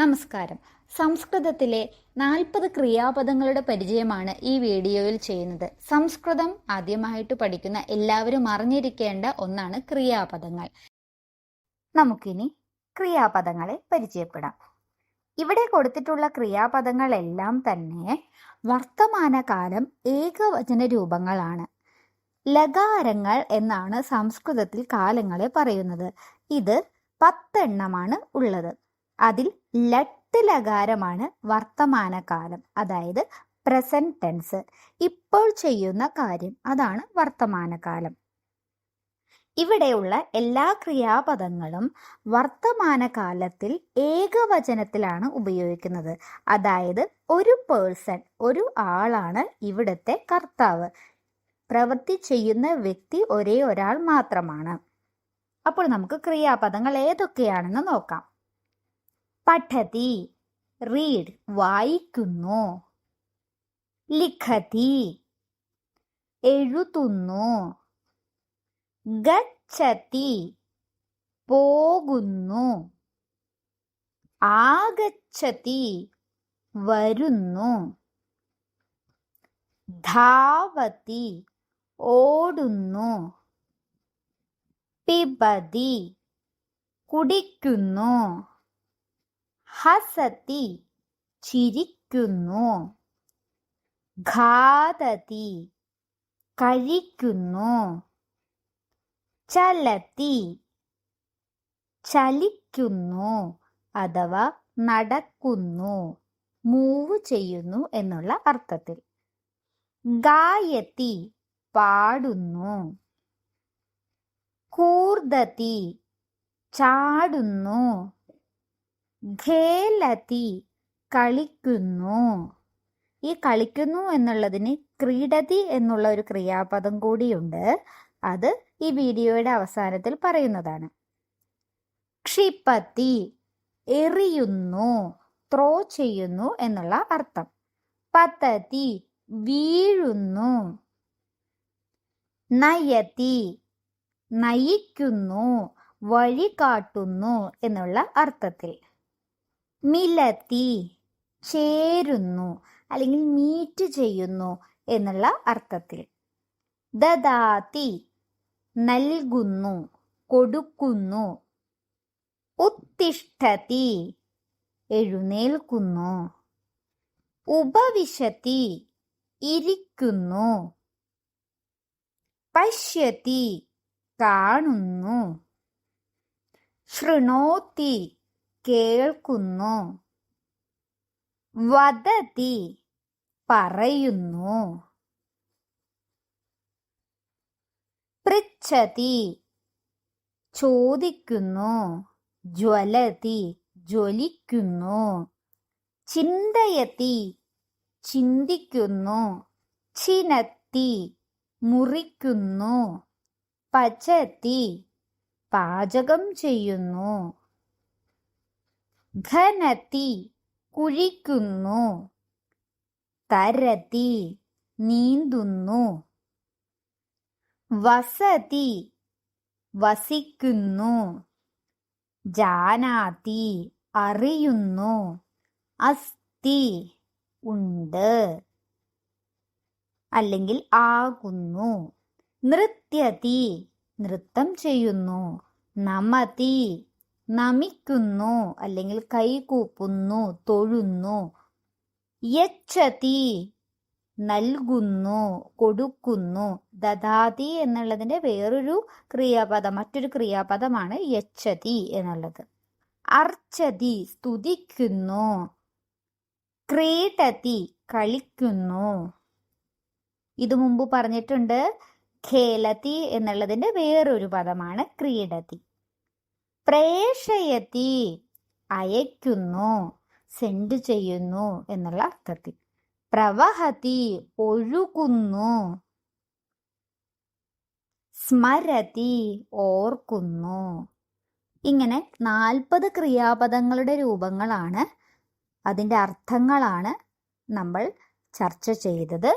നമസ്കാരം. സംസ്കൃതത്തിലെ നാൽപ്പത് ക്രിയാപദങ്ങളുടെ പരിചയമാണ് ഈ വീഡിയോയിൽ ചെയ്യുന്നത്. സംസ്കൃതം ആദ്യമായിട്ട് പഠിക്കുന്ന എല്ലാവരും അറിഞ്ഞിരിക്കേണ്ട ഒന്നാണ് ക്രിയാപദങ്ങൾ. നമുക്കിനി ക്രിയാപദങ്ങളെ പരിചയപ്പെടാം. ഇവിടെ കൊടുത്തിട്ടുള്ള ക്രിയാപദങ്ങളെല്ലാം തന്നെ വർത്തമാനകാലം ഏകവചന രൂപങ്ങളാണ്. ലകാരങ്ങൾ എന്നാണ് സംസ്കൃതത്തിൽ കാലങ്ങളെ പറയുന്നത്. ഇത് പത്തെണ്ണമാണ് ഉള്ളത്. അതിൽ ലട്ട് ലകാരമാണ് വർത്തമാനകാലം അതായത് പ്രസന്റ് ടെൻസ് ഇപ്പോൾ ചെയ്യുന്ന കാര്യം അതാണ് വർത്തമാനകാലം. ഇവിടെയുള്ള എല്ലാ ക്രിയാപദങ്ങളും വർത്തമാനകാലത്തിൽ ഏകവചനത്തിലാണ് ഉപയോഗിക്കുന്നത്. അതായത് ഒരു പേഴ്സൺ ഒരു ആളാണ് ഇവിടുത്തെ കർത്താവ്. പ്രവൃത്തി ചെയ്യുന്ന വ്യക്തി ഒരേ ഒരാൾ മാത്രമാണ്. അപ്പോൾ നമുക്ക് ക്രിയാപദങ്ങൾ ഏതൊക്കെയാണെന്ന് നോക്കാം. പഠതി റീഡ് വായിക്കുന്നു. ലിഖതി എഴുതുന്നു. ഗച്ഛതി പോകുന്നു. ആഗച്ഛതി വരുന്നു. ധാവതി ഓടുന്നു. പിബതി കുടിക്കുന്നു. ഹസതി ചിരിക്കുന്നു. ഘാതതി കഴിക്കുന്നു. ചലതി ചലിക്കുന്നു അഥവാ നടക്കുന്നു. മൂവ് ചെയ്യുന്നു എന്നുള്ള അർത്ഥത്തിൽ. ഗായത്തി പാടുന്നു. കൂർദതി ചാടുന്നു. ഖേലതി കളിക്കുന്നു. ഈ കളിക്കുന്നു എന്നുള്ളതിന് ക്രീഡതി എന്നുള്ള ഒരു ക്രിയാപദം കൂടിയുണ്ട്. അത് ഈ വീഡിയോയുടെ അവസാനത്തിൽ പറയുന്നതാണ്. ക്ഷിപ്പത്തി എറിയുന്നു ത്രോ ചെയ്യുന്നു എന്നുള്ള അർത്ഥം. പതതി വീഴുന്നു നയത്തി നയിക്കുന്നു വഴി കാട്ടുന്നു എന്നുള്ള അർത്ഥത്തിൽ. മിലത്തി ചേരുന്നു അല്ലെങ്കിൽ മീറ്റ് ചെയ്യുന്നു എന്നുള്ള അർത്ഥത്തിൽ. ദദാതി നൽകുന്നു കൊടുക്കുന്നു. ഉത്തിഷ്ഠതി എഴുന്നേൽക്കുന്നു. ഉപവിശതി ഇരിക്കുന്നു. പശ്യതി കാണുന്നു. ശൃണോത്തി കേൾക്കുന്നു. വദതി പറയുന്നു. പൃച്ഛതി ചോദിക്കുന്നു. ജ്വലതി ജ്വലിക്കുന്നു. ചിന്തയതി ചിന്തിക്കുന്നു. ചിനത്തി മുറിക്കുന്നു. പചതി പാചകം ചെയ്യുന്നു. ഘനത്തി കുഴിക്കുന്നു. തരതി നീന്തുന്നു. വസതി വസിക്കുന്നു. ജാനാതി അറിയുന്നു. അസ്തി ഉണ്ട്. അല്ലെങ്കിൽ ആകുന്നു. നൃത്യതി നൃത്തം ചെയ്യുന്നു. നമതി നമിക്കുന്നു അല്ലെങ്കിൽ കൈകൂപ്പുന്നു തൊഴുന്നു യച്ഛതി നൽകുന്നു കൊടുക്കുന്നു ദദാതി എന്നുള്ളതിന്റെ വേറൊരു ക്രിയാപദം മറ്റൊരു ക്രിയാപദമാണ് യച്ഛതി എന്നുള്ളത്. അർച്ചതി സ്തുതിക്കുന്നു ക്രീഡതി കളിക്കുന്നു. ഇത് മുമ്പ് പറഞ്ഞിട്ടുണ്ട് ഖേലതി എന്നുള്ളതിന്റെ വേറൊരു പദമാണ് ക്രീഡതി. പ്രേഷയതി അയക്കുന്നു സെൻഡ് ചെയ്യുന്നു എന്നുള്ള അർത്ഥത്തിൽ. പ്രവഹതി ഒഴുകുന്നു. സ്മരതി ഓർക്കുന്നു. ഇങ്ങനെ നാൽപ്പത് ക്രിയാപദങ്ങളുടെ രൂപങ്ങളാണ് അതിന്റെ അർത്ഥങ്ങളാണ് നമ്മൾ ചർച്ച ചെയ്തത്.